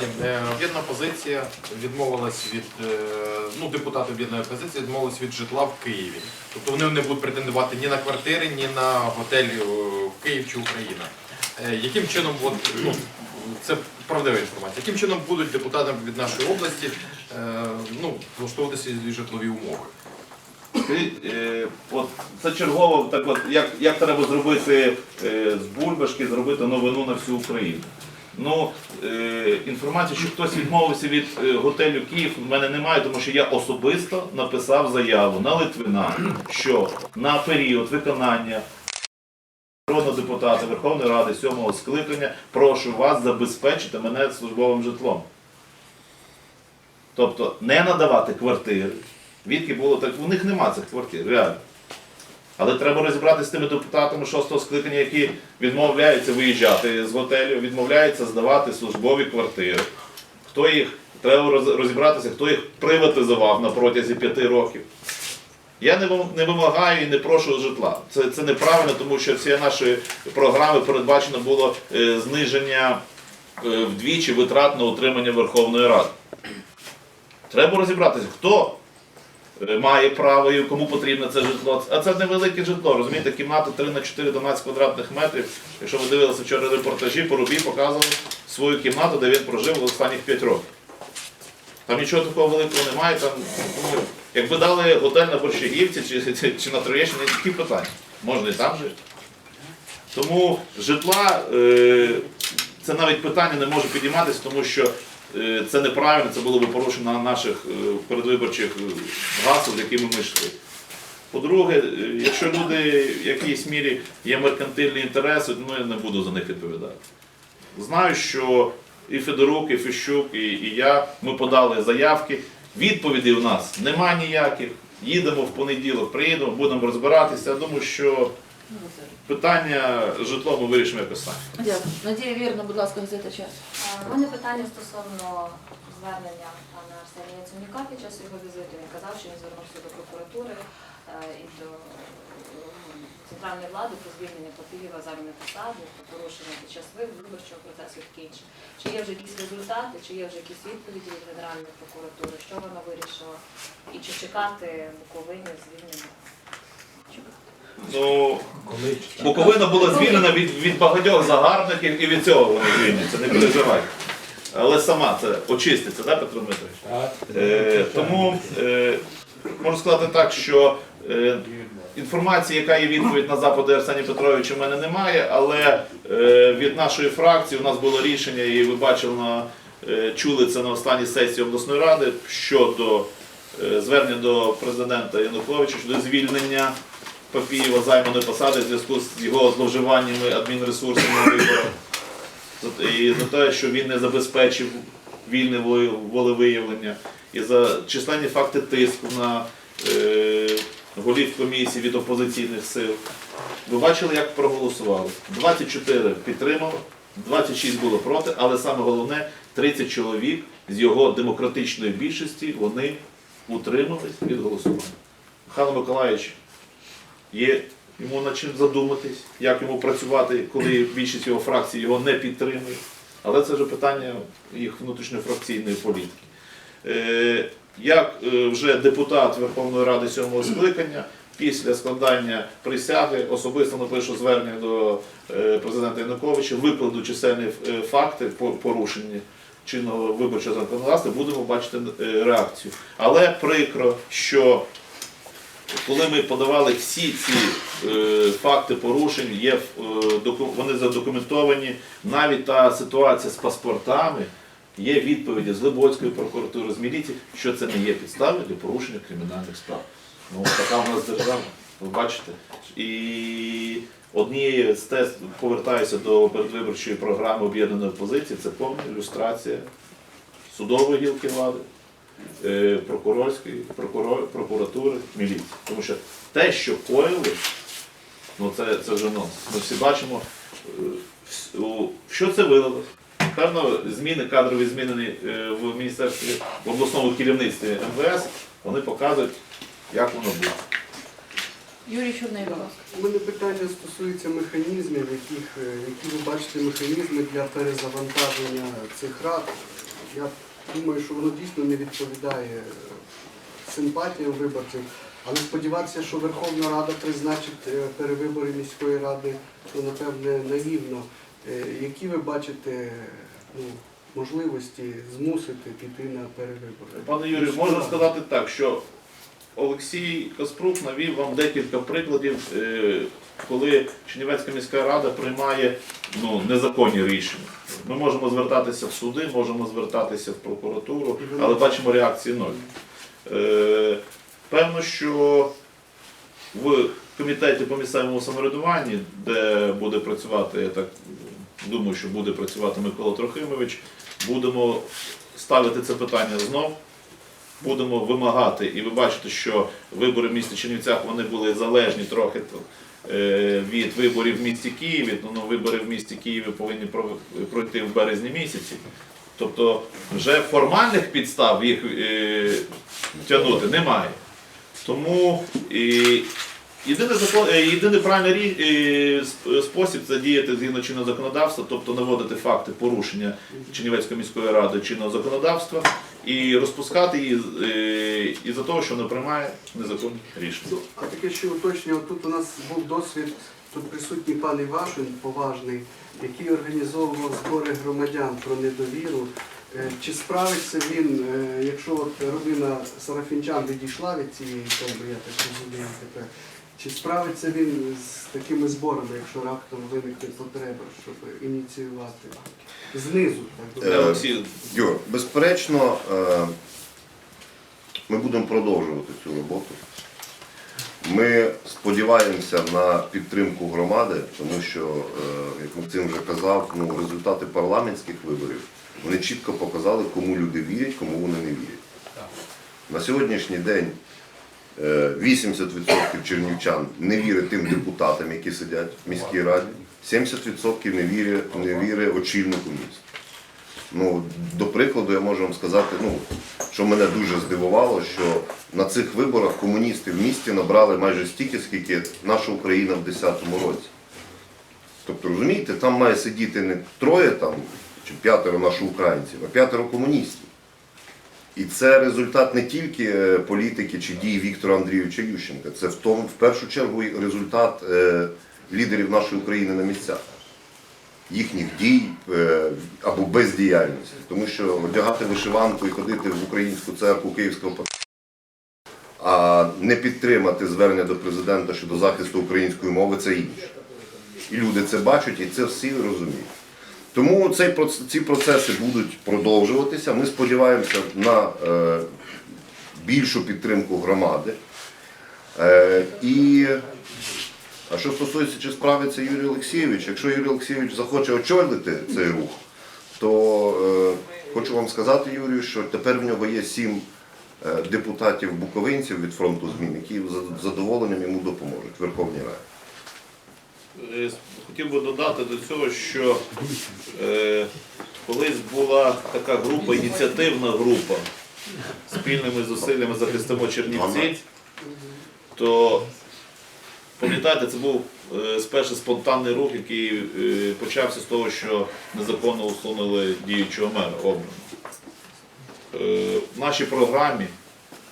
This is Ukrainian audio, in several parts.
питанням. Е, Об'єднана позиція відмовилась від е, ну, депутати об'єднаної позиції відмовились від житла в Києві. Тобто вони не будуть претендувати ні на квартири, ні на готель е, в Київ чи Україна. Яким чином, от, ну, це правдива інформація, яким чином будуть депутатам від нашої області ну, влаштовуватися житлові умови? От це чергово, так от, як, як треба зробити з бульбашки, зробити новину на всю Україну. Ну, е, інформація, що хтось відмовився від е, готелю Київ, в мене немає, тому що я особисто написав заяву на Литвина, що на період виконання народного депутата Верховної Ради сьомого скликання прошу вас забезпечити мене службовим житлом. Тобто не надавати квартири. Відки було так, у них нема цих квартир, реально. Але треба розібратися з тими депутатами шостого скликання, які відмовляються виїжджати з готелю, відмовляються здавати службові квартири. Хто їх, треба розібратися, хто їх приватизував на протязі п'яти років. Я не вимагаю і не прошу житла. Це, це неправильно, тому що всі наші програми передбачено було е, зниження е, вдвічі витрат на утримання Верховної Ради. Треба розібратися, хто має право і кому потрібно це житло. А це невелике житло, розумієте, кімната 3 на 4 12 квадратних метрів. Якщо ви дивилися вчора репортажі, Порубій показував свою кімнату, де він прожив останніх 5 років. Там нічого такого великого немає. Там, ну, якби дали готель на Борщагівці чи, чи, чи на Троєщині, які питання. Можна і там жити. Тому житла е, це навіть питання не може підійматися, тому що е, це неправильно, це було би порушено на наших е, передвиборчих е, гасел, якими ми йшли. По-друге, е, якщо люди в якійсь мірі є меркантильні інтереси, ну я не буду за них відповідати. Знаю, що і Федорук, і Фіщук, і, і я, ми подали заявки. Відповідей у нас немає ніяких. Їдемо в понеділок, приїдемо, будемо розбиратися. Я думаю, що питання житло ми вирішимо якось самі. Дякую. Надія Вірна, будь ласка, газета час. У мене питання стосовно звернення пана Арсенія Яценюка під час його візиту. Він казав, що він звернувся до прокуратури е, і до е, центральної влади про звільнення Папієва займаної посади, про порушення під час виборчого процесу і таке інше. Чи є вже якісь результати, чи є вже якісь відповіді від Генеральної прокуратури, що вона вирішила, і чи чекати Буковині звільнення? Ну, Буковина була звільнена від, від багатьох загарбників і від цього вона звільниться, не переживайте. Але сама це очиститься, так, Петро Дмитрович? Е, тому е, можу сказати так, що е, інформації, яка є відповідь на запити Арсенія Петровича, в мене немає, але е, від нашої фракції у нас було рішення, і ви бачили, на, е, чули це на останній сесії обласної ради щодо е, звернення до президента Януковича щодо звільнення Папієва займаної посади в зв'язку з його зловживаннями адмінресурсами на. І за те, що він не забезпечив вільне волевиявлення, і за численні факти тиску на е, голів комісії від опозиційних сил. Ви бачили, як проголосували. 24 підтримали, 26 було проти, але саме головне 30 чоловік з його демократичної більшості вони утримались від голосування. Михайло Миколаївич є йому над чим задуматись, як йому працювати, коли більшість його фракції його не підтримує. Але це вже питання їх внутрішньофракційної політики. Е, як е, вже депутат Верховної Ради сьомого скликання, після складання присяги особисто напишу звернення до е, президента Януковича, викладу чисельні факти по- порушення чинного виборчого законодавства, будемо бачити реакцію. Але прикро, що коли ми подавали всі ці е, факти порушень, є, е, вони задокументовані, навіть та ситуація з паспортами, є відповіді з Либоцької прокуратури, з міліції, що це не є підставою для порушення кримінальних справ. Ну, така в нас держава, ви бачите. І однією з тест, повертаюся до передвиборчої програми об'єднаної опозиції, це повна ілюстрація судової гілки влади прокурорської, прокурор, прокуратури, міліції. Тому що те, що коїли, ну це, це вже нонсенс. Ми всі бачимо, е, що це вилилось. Певно, зміни, кадрові зміни е, в міністерстві, в обласному керівництві МВС, вони показують, як воно буде. Юрій Чорний, будь ласка. У мене питання стосується механізмів, яких, е, які ви бачите механізми для перезавантаження цих рад. Я думаю, що воно дійсно не відповідає е, симпатіям виборців. Але сподіватися, що Верховна Рада призначить е, перевибори міської ради, то напевне наївно. Е, Які ви бачите ну, можливості змусити піти на перевибори? Пане Юрію, можна сказати так, що Олексій Каспрук навів вам декілька прикладів, коли Чернівецька міська рада приймає ну, незаконні рішення. Ми можемо звертатися в суди, можемо звертатися в прокуратуру, але бачимо реакції ноль. Е, Певно, що в комітеті по місцевому самоврядуванні, де буде працювати, я так думаю, що буде працювати Микола Трохимович, будемо ставити це питання знов. Будемо вимагати, і ви бачите, що вибори в місті Чернівцях вони були залежні трохи від виборів в місті Києві. Ну, вибори в місті Києві повинні пройти в березні місяці. Тобто вже формальних підстав їх е, тягнути немає. Тому і, єдиний, закон, е, єдиний правильний рі- е, спосіб це діяти згідно чинного законодавства, тобто наводити факти порушення Чернівецької міської ради чинного законодавства і розпускати її е, із-за того, що вона приймає незаконні рішення. А таке ще уточнюю, тут у нас був досвід, тут присутній пан Івашин поважний, який організовував збори громадян про недовіру. Е, Чи справиться він, е, якщо от родина Сарафінчан відійшла від цієї теми, я так розумію тепер, чи справиться він з такими зборами, якщо раптом виникне потреба, щоб ініціювати знизу, так би Е, мовити? Олексій, Юр, безперечно, е, ми будемо продовжувати цю роботу. Ми сподіваємося на підтримку громади, тому що, е, як Максим вже казав, ну, результати парламентських виборів вони чітко показали, кому люди вірять, кому вони не вірять. На сьогоднішній день 80% чернівчан не вірять тим депутатам, які сидять в міській раді, 70% не вірять, не вірять очільнику міста. Ну, до прикладу, я можу вам сказати, ну, що мене дуже здивувало, що на цих виборах комуністи в місті набрали майже стільки, скільки наша Україна в 10-му році. Тобто, розумієте, там має сидіти не троє там, чи п'ятеро наших українців, а п'ятеро комуністів. І це результат не тільки е, політики чи дій Віктора Андрійовича Ющенка, це в тому, в першу чергу, результат е, лідерів нашої України на місцях їхніх дій е, або бездіяльності. Тому що одягати вишиванку і ходити в українську церкву Київського а не підтримати звернення до президента щодо захисту української мови це інше. І люди це бачать, і це всі розуміють. Тому цей, ці процеси будуть продовжуватися. Ми сподіваємося на е, більшу підтримку громади. Е, і а що стосується, чи справиться Юрій Олексійович, якщо Юрій Олексійович захоче очолити цей рух, то е, хочу вам сказати, Юрію, що тепер в нього є сім е, депутатів буковинців від фронту змін, які задоволенням йому допоможуть в Верховній Раді. Е, Хотів би додати до цього, що е, колись була така група, ініціативна група спільними зусиллями захистимо Чернівці, то пам'ятаєте, це був е, спершу спонтанний рух, який е, почався з того, що незаконно усунули діючого мера обраного. Е, в нашій програмі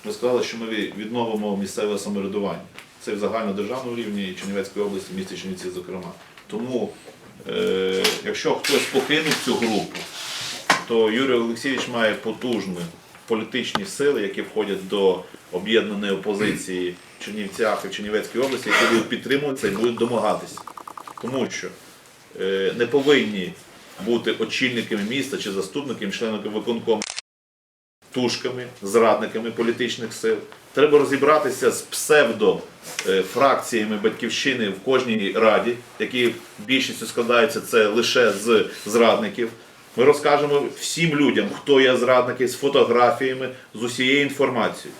ми сказали, що ми відновимо місцеве самоврядування. Це в загальнодержавному рівні і Чернівецької області, місті Чернівці, зокрема. Тому, е, якщо хтось покинув цю групу, то Юрій Олексійович має потужні політичні сили, які входять до об'єднаної опозиції в Чернівцях і в Чернівецькій області, які будуть підтримувати це і будуть домагатися. Тому що е, не повинні бути очільниками міста чи заступниками, членами виконкому тушками, зрадниками політичних сил. Треба розібратися з псевдофракціями батьківщини в кожній раді, які більшістю складаються це лише з зрадників. Ми розкажемо всім людям, хто є зрадники, з фотографіями, з усією інформацією.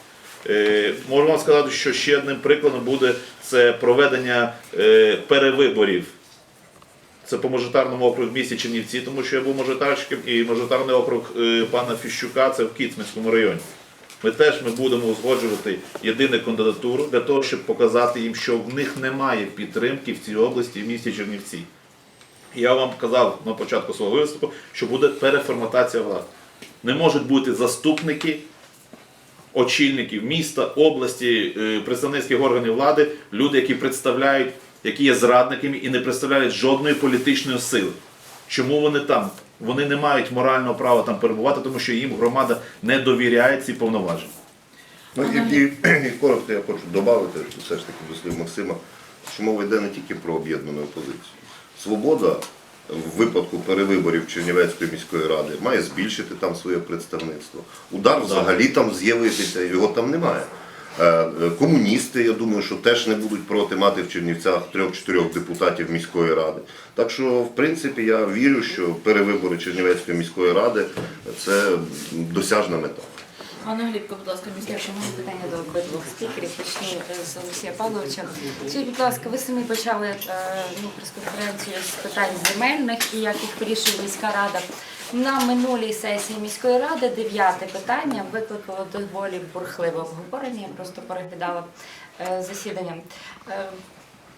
Е, можу вам сказати, що ще одним прикладом буде це проведення е, перевиборів це по мажоритарному округу в місті Чернівці, тому що я був мажоритарщиком, і мажоритарний округ е, пана Фіщука це в Кіцманському районі. Ми теж ми будемо узгоджувати єдину кандидатуру для того, щоб показати їм, що в них немає підтримки в цій області в місті Чернівці. Я вам казав на початку свого виступу, що буде переформатація влади. не можуть бути заступники очільників міста, області, е, представницьких органів влади, люди, які представляють, які є зрадниками і не представляють жодної політичної сили. Чому вони там? Вони не мають морального права там перебувати, тому що їм громада не довіряє ці повноваження. Ну і, і, і коротко я хочу додати, що все ж таки до слів Максима, що мова йде не тільки про об'єднану опозицію. Свобода в випадку перевиборів Чернівецької міської ради має збільшити там своє представництво. Удар взагалі там з'явитися, його там немає. Е, е, Комуністи, я думаю, що теж не будуть проти мати в Чернівцях трьох-чотирьох депутатів міської ради. Так що, в принципі, я вірю, що перевибори Чернівецької міської ради це досяжна мета. Анна Глібко, будь ласка, місце. Якщо можна питання до обидвох спікерів, почну е, з Олексія Павловича. Скажіть, будь ласка, ви самі почали ну, прес-конференцію з питань земельних і як їх вирішує міська рада. На минулій сесії міської ради дев'яте питання викликало доволі бурхливе обговорення. Я просто переглядала е, засідання. Е,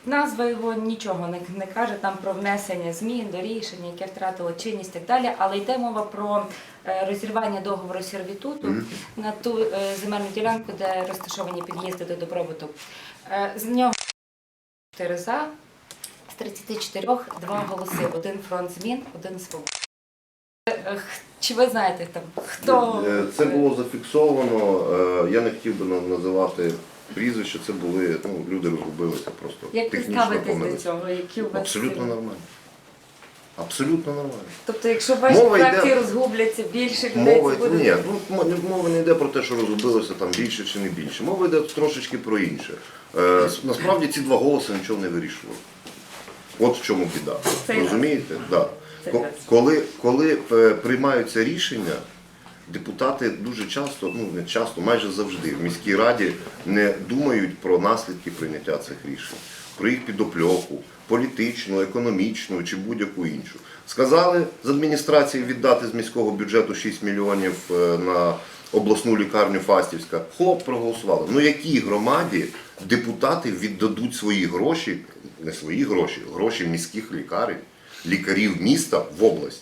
Назва його нічого не, каже там про внесення змін до рішення, яке втратило чинність і так далі, але йде мова про е, розірвання договору сервітуту на ту земельну ділянку, де розташовані під'їзди до добробуту. З нього 4 за, з 34 два голоси, один фронт змін, один свобода. Е, Чи ви знаєте там хто Е, Це було зафіксовано. е, Я не хотів би називати прізвища, це були, ну, люди розгубилися просто. як ви ставитесь до цього? Які у вас Абсолютно нормально. Абсолютно нормально. Тобто, якщо ваші Мова йде- розгубляться більше людей, Мова, це буде ні, ну, мова не йде про те, що розгубилося там більше чи не більше. Мова йде трошечки про інше. Е, насправді ці два голоси нічого не вирішували. От в чому біда. Це. Розумієте? Да. Коли, коли е, приймаються рішення, депутати дуже часто, ну не часто, майже завжди в міській раді не думають про наслідки прийняття цих рішень, про їх підопльоку, політичну, економічну чи будь-яку іншу. Сказали з адміністрації віддати з міського бюджету 6 мільйонів е, на обласну лікарню Фастівська. Хлоп проголосували. Ну якій громаді депутати віддадуть свої гроші, не свої гроші, гроші міських лікарень, лікарів міста в область?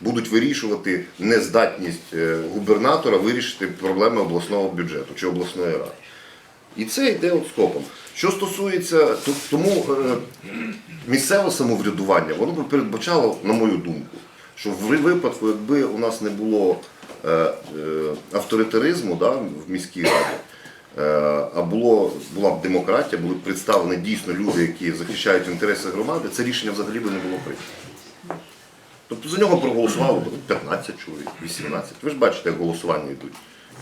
будуть вирішувати нездатність е, губернатора вирішити проблеми обласного бюджету чи обласної ради. І це йде от скопом. Що стосується, тому е, місцеве самоврядування, воно би передбачало, на мою думку, що в випадку, якби у нас не було е, авторитаризму да, в міській раді, а було, була б демократія, були б представлені дійсно люди, які захищають інтереси громади, це рішення взагалі би не було прийнято. Тобто за нього проголосувало 15 чоловік, 18. Ви ж бачите, як голосування йдуть.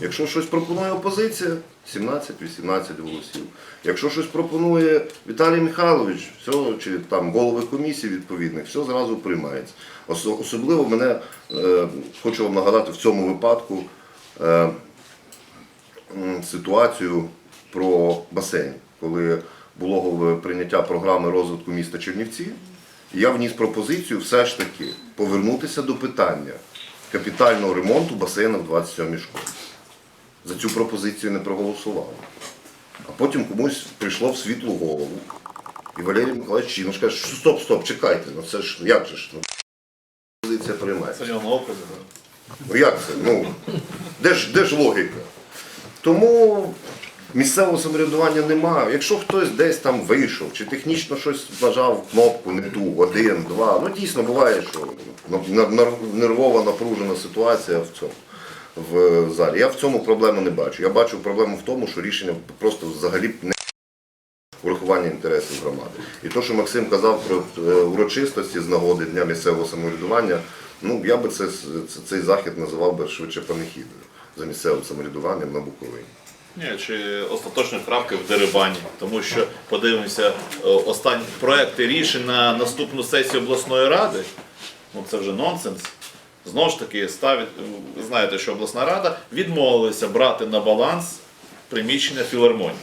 Якщо щось пропонує опозиція, 17-18 голосів. Якщо щось пропонує Віталій Михайлович, все, чи там голови комісій відповідних, все зразу приймається. Особливо мене, е, хочу вам нагадати в цьому випадку е, ситуацію про басейн, коли було прийняття програми розвитку міста Чернівці. Я вніс пропозицію все ж таки повернутися до питання капітального ремонту басейна в 27-й школі. За цю пропозицію не проголосували. А потім комусь прийшло в світлу голову. І Валерій Миколаївич Чінош каже, що стоп, стоп, чекайте, ну це ж як же ж? Ну, позиція приймається. Це нього. Ну як це? Ну, де ж, де ж логіка? Тому місцевого самоврядування немає. Якщо хтось десь там вийшов, чи технічно щось нажав кнопку не ту, один, два, ну дійсно буває, що нервова напружена ситуація в цьому. В залі. Я в цьому проблеми не бачу. Я бачу проблему в тому, що рішення просто взагалі не урахування інтересів громади. І те, що Максим казав про е, урочистості з нагоди Дня місцевого самоврядування, ну я би це- цей захід називав би швидше панихідою за місцевим самоврядуванням на Буковині. Ні, чи остаточної крапки в дерибані, тому що подивимося е, останні проекти рішень на наступну сесію обласної ради. Ну це вже нонсенс. Знову ж таки, ставить, ви знаєте, що обласна рада відмовилася брати на баланс приміщення філармонії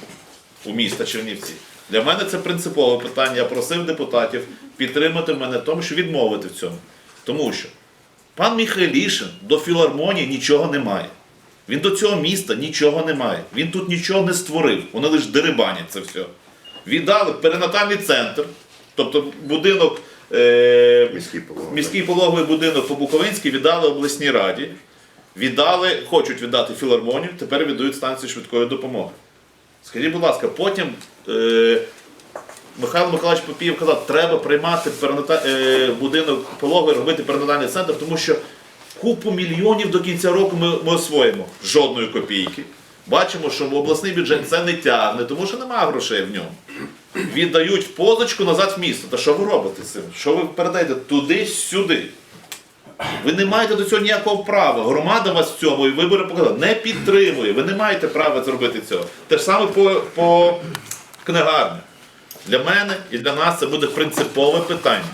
у міста Чернівці. Для мене це принципове питання. Я просив депутатів підтримати мене в тому, що відмовити в цьому. Тому що пан Міхайлішин до філармонії нічого не має. Він до цього міста нічого не має. Він тут нічого не створив. Вони лише дерибанять це все. Віддали перинатальний центр, тобто будинок, е, Міський пологовий. міський пологовий будинок по Буковинській віддали обласній раді. Віддали, хочуть віддати філармонію, тепер віддають станцію швидкої допомоги. Скажіть, будь ласка, потім е, Михайло Миколаївич Попієв казав, треба приймати перината... е, будинок пологи, робити перинатальний центр, тому що купу мільйонів до кінця року ми, ми освоїмо. Жодної копійки. Бачимо, що в обласний бюджет це не тягне, тому що немає грошей в ньому. Віддають позичку назад в місто. Та що ви робите з цим? Що ви передаєте туди-сюди? Ви не маєте до цього ніякого права. Громада вас в цьому і вибори показали, не підтримує. Ви не маєте права зробити цього. Те ж саме по, по книгарні. Для мене і для нас це буде принципове питання.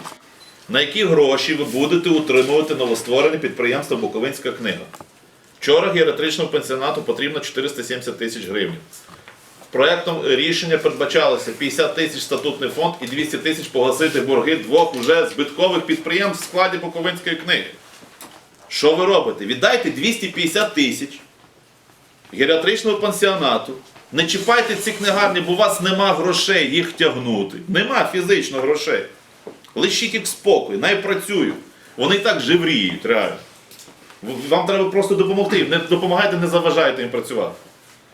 На які гроші ви будете утримувати новостворене підприємство Буковинська книга? Вчора геріатричному пенсіонату потрібно 470 тисяч гривень. Проектом рішення передбачалося 50 тисяч статутний фонд і 200 тисяч погасити борги двох уже збиткових підприємств в складі Буковинської книги. Що ви робите? Віддайте 250 тисяч геріатричного пансіонату. Не чіпайте ці книгарні, бо у вас нема грошей їх тягнути. Нема фізично грошей. Лишіть їх спокій, най працюють. Вони і так живріють, реально. Вам треба просто допомогти. Не допомагайте, не заважайте їм працювати.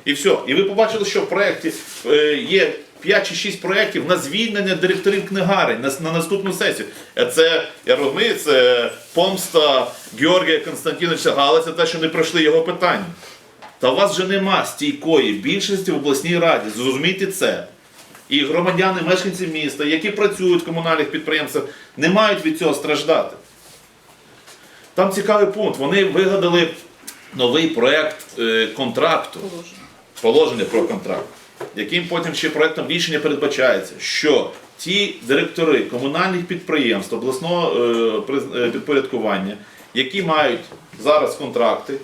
І все. І ви побачили, що в проєкті е, є 5 чи 6 проєктів на звільнення директорів книгарень на, на наступну сесію. Е, Це, я розумію, це помста Георгія Константиновича Галиця, те, що не пройшли його питання. Та у вас вже нема стійкої більшості в обласній раді. Зрозумійте це. І громадяни, мешканці міста, які працюють в комунальних підприємствах, не мають від цього страждати. Там цікавий пункт. Вони вигадали новий проєкт е, контракту, положення про контракт, яким потім ще проєктом рішення передбачається, що ті директори комунальних підприємств обласного е, е, підпорядкування, які мають зараз контракти,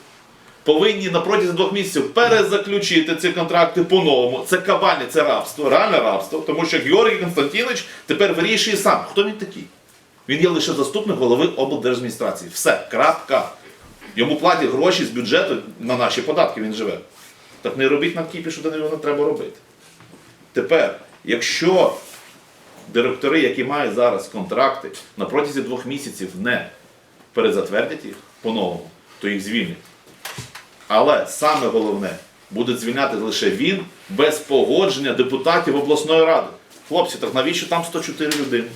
повинні на протязі двох місяців перезаключити ці контракти по-новому. Це кабальне, це рабство, реальне рабство, тому що Георгій Константинович тепер вирішує сам, хто він такий. Він є лише заступник голови облдержадміністрації. Все, крапка. Йому платять гроші з бюджету на наші податки, він живе. Так не робіть нам кіпі, що не треба робити. Тепер, якщо директори, які мають зараз контракти, на протязі двох місяців не перезатвердять їх по-новому, то їх звільнять. Але саме головне, буде звільняти лише він без погодження депутатів обласної ради. Хлопці, так навіщо там 104 людини?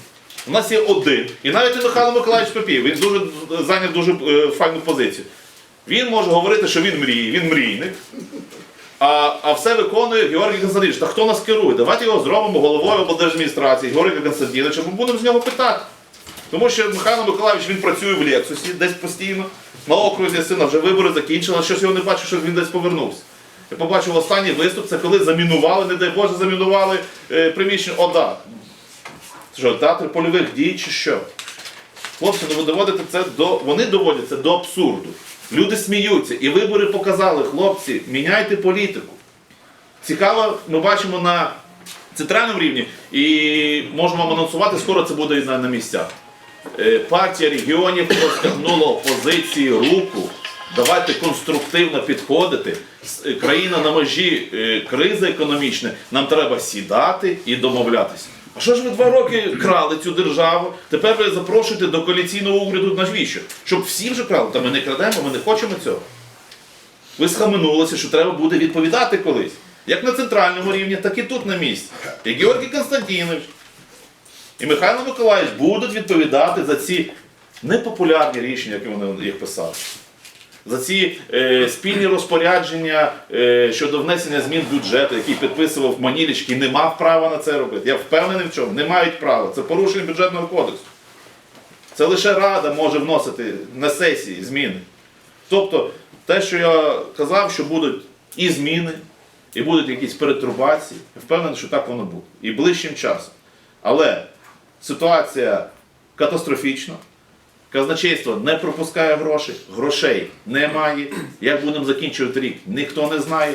У нас є один. І навіть і Михайло Миколаївич Попів, він дуже зайняв дуже е, файну позицію. Він може говорити, що він мріє, він мрійник. А, а все виконує Георгій Константинович. Та хто нас керує? Давайте його зробимо головою облдержадміністрації Георгія Константиновича, ми будемо з нього питати. Тому що Михайло Миколаївич він працює в Лексусі десь постійно. На окрузі сина вже вибори закінчили, щось його не бачу, що він десь повернувся. Я побачив останній виступ, це коли замінували, не дай Боже, замінували е, приміщення ОДА. Що, театр польових дій чи що? Хлопці, ну ви доводите це до. Вони доводять це до абсурду. Люди сміються. І вибори показали, хлопці, міняйте політику. Цікаво, ми бачимо на центральному рівні, і можемо анонсувати, скоро це буде на, на місцях. Е, Партія регіонів простягнула опозиції руку. Давайте конструктивно підходити. Е, Країна на межі е, кризи економічної. Нам треба сідати і домовлятися. А що ж ви два роки крали цю державу? Тепер ви запрошуєте до коаліційного уряду навіщо? Щоб всі вже крали? Та ми не крадемо, ми не хочемо цього. Ви схаменулися, що треба буде відповідати колись. Як на центральному рівні, так і тут на місці. І Георгій Константинович, і Михайло Миколаївич будуть відповідати за ці непопулярні рішення, які вони їх писали. За ці е, спільні розпорядження е, щодо внесення змін в бюджет, який підписував Маніліч, і не мав права на це робити. Я впевнений в чому, не мають права. Це порушення бюджетного кодексу. Це лише Рада може вносити на сесії зміни. Тобто, те, що я казав, що будуть і зміни, і будуть якісь перетрубації, я впевнений, що так воно буде. І ближчим часом. Але ситуація катастрофічна. Казначейство не пропускає гроші, грошей немає. Як будемо закінчувати рік, ніхто не знає.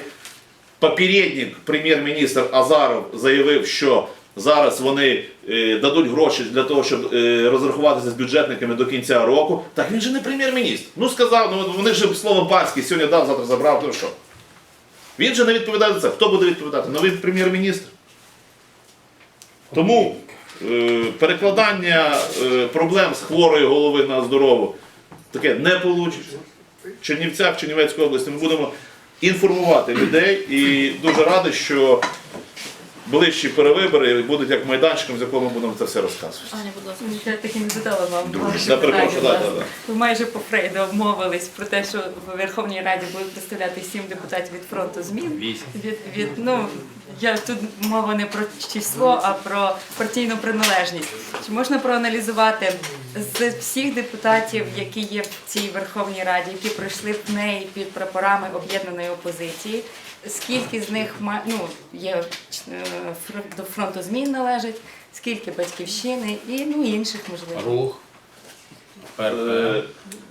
Попередник, прем'єр-міністр Азаров заявив, що зараз вони е, дадуть гроші для того, щоб е, розрахуватися з бюджетниками до кінця року. Так він же не прем'єр-міністр. Ну сказав, ну вони ж слово барське сьогодні дав, завтра забрав, то що? Він же не відповідає за це. Хто буде відповідати? Новий прем'єр-міністр. Тому перекладання е, проблем з хворої голови на здорову таке не вийде. в Чернівцях, в Чернівецькій області. Ми будемо інформувати людей і дуже радий, що ближчі перевибори будуть як майданчиком, з якого ми будемо це все розказувати. Аня, будь ласка. Я так і не задала вам ваше питання, да, да, да. Ви майже по Фрейду обмовились про те, що в Верховній Раді будуть представляти сім депутатів від фронту змін. Від, від, ну, я тут мова не про число, а про партійну приналежність. Чи можна проаналізувати з всіх депутатів, які є в цій Верховній Раді, які пройшли в неї під прапорами об'єднаної опозиції? Скільки з них ну, є е, до фронту змін належить, скільки батьківщини і ну інших можливо. Рух Е,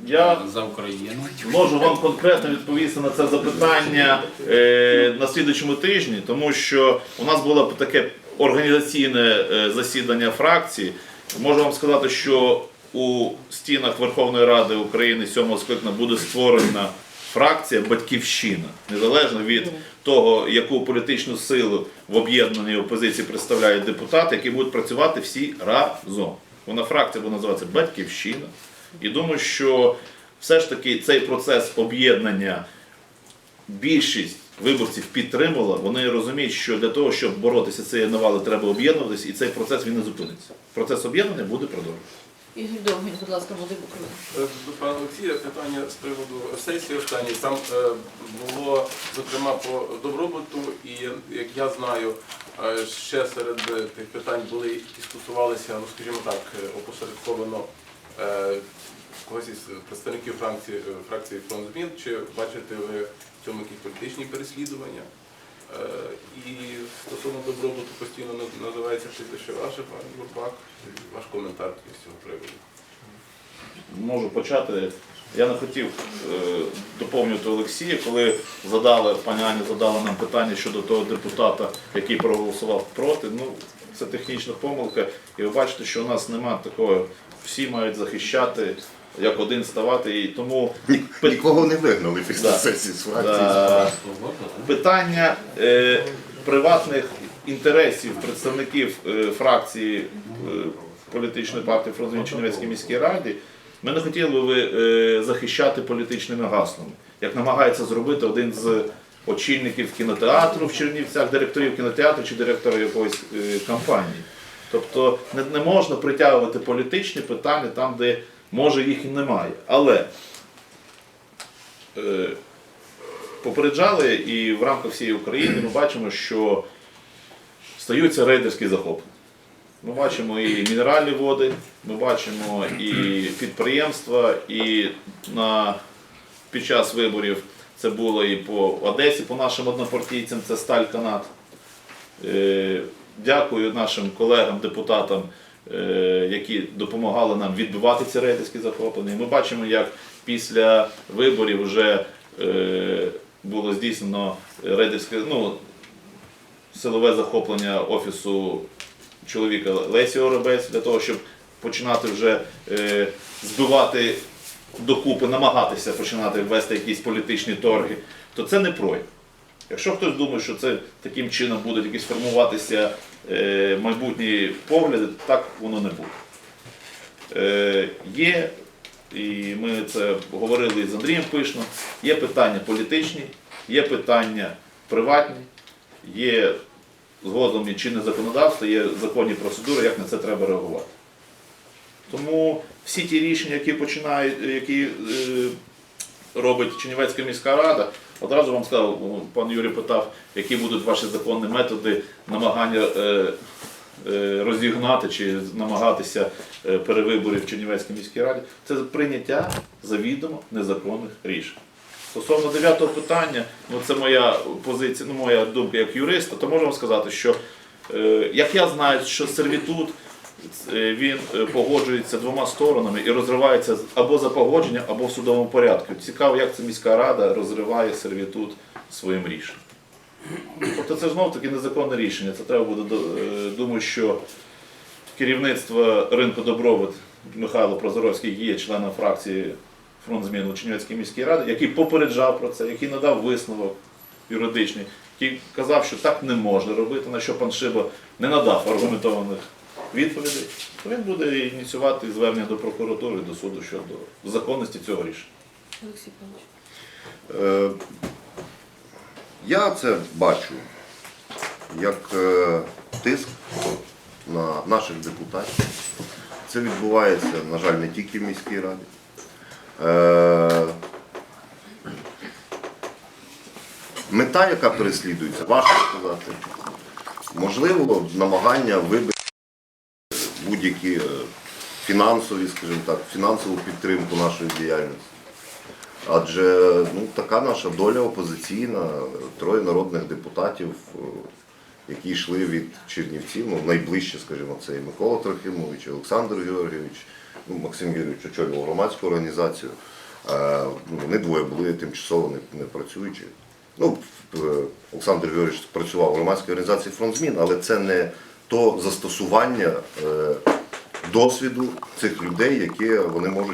Я за Україну. Можу вам конкретно відповісти на це запитання е, на слідчому тижні, тому що у нас було таке організаційне е, засідання фракції. Можу вам сказати, що у стінах Верховної Ради України 7 скликання буде створена фракція Батьківщина, незалежно від того, яку політичну силу в об'єднаній опозиції представляють депутати, які будуть працювати всі разом. Вона фракція буде називатися Батьківщина. І думаю, що все ж таки цей процес об'єднання більшість виборців підтримала. Вони розуміють, що для того, щоб боротися з цією навалою, треба об'єднуватися, і цей процес він не зупиниться. Процес об'єднання буде продовжуватися. Ігор Довгань, будь ласка, буде Буковина. Е, До пана Олексія питання з приводу сесії останньої. Там е, було зокрема по добробуту, і як я знаю, е, ще серед е, тих питань були, які стосувалися, ну скажімо так, опосередковано когось із представників фракції, фракції «Фронт змін». Чи бачите ви в цьому якісь політичні переслідування? Е, І стосовно добробуту постійно називається прізвище ваше, пан Бурбак. Ваш коментар з цього приводу. Можу почати. Я не хотів е, доповнювати Олексія, коли задали, пані Аня задала нам питання щодо того депутата, який проголосував проти. Ну, це технічна помилка. І ви бачите, що у нас немає такого, всі мають захищати, як один ставати. І тому Нікого не вигнали після Да. сесії з фракції. Питання е, приватних інтересів представників е, фракції е, політичної партії «Фронт Змін» Чернівецькій міській раді, ми не хотіли би е, захищати політичними гаслами, як намагається зробити один з очільників кінотеатру в Чернівцях, директорів кінотеатру чи директора якоїсь е, компанії. Тобто не, не можна притягувати політичні питання там, де може їх і немає. Але е, попереджали, і в рамках всієї України ми бачимо, що стаються рейдерські захоплення. Ми бачимо і мінеральні води, ми бачимо і підприємства, і на, під час виборів це було і по Одесі, по нашим однопартійцям, це Сталь Канат. Е, Дякую нашим колегам, депутатам, е, які допомагали нам відбивати ці рейдерські захоплення. Ми бачимо, як після виборів вже е, було здійснено рейдерське, ну, силове захоплення офісу чоловіка Лесі Оробець для того, щоб починати вже е, збивати докупи, намагатися починати вести якісь політичні торги, то це не прояв. Якщо хтось думає, що це таким чином будуть якісь формуватися е, майбутні погляди, так воно не буде. Е, є, і ми це говорили з Андрієм Пишно, є питання політичні, є питання приватні, є згодом і чинне законодавство, є законні процедури, як на це треба реагувати. Тому всі ті рішення, які починають, які е, робить Чернівецька міська рада, одразу вам сказав, пан Юрій питав, які будуть ваші законні методи намагання е, е, розігнати чи намагатися е, перевиборів в Чернівецькій міській раді. Це прийняття завідомо незаконних рішень. Стосовно дев'ятого питання, ну це моя позиція, ну моя думка як юриста, то можу вам сказати, що як я знаю, що сервітут він е, погоджується двома сторонами і розривається або за погодження, або в судовому порядку. Цікаво, як це міська рада розриває сервітут своїм рішенням. Тобто це знов таки незаконне рішення. Це треба буде е, думаю, що керівництво ринку добробут Михайло Прозоровський є членом фракції фронт змін у Чернівецькій міській раді, який попереджав про це, який надав висновок юридичний, який казав, що так не можна робити, на що пан Шиба не надав аргументованих відповідей, то він буде ініціювати звернення до прокуратури до суду щодо законності цього рішення. Олексій Павлович. Е, Я це бачу як е, тиск на наших депутатів. Це відбувається, на жаль, не тільки в міській раді. Е, Мета, яка переслідується, важко сказати. Можливо, намагання вибити будь-які е, фінансові, скажімо так, фінансову підтримку нашої діяльності. Адже ну, така наша доля опозиційна, троє народних депутатів, е, які йшли від Чернівців, ну найближче, скажімо, це і Микола Трохимович, і Олександр Георгійович, ну, Максим Юрійович очолював громадську організацію. Е, ну, Вони двоє були тимчасово не, працюючі. Ну, Олександр Георгійович працював в громадській організації фронт змін, але це не то застосування е, досвіду цих людей, які вони можуть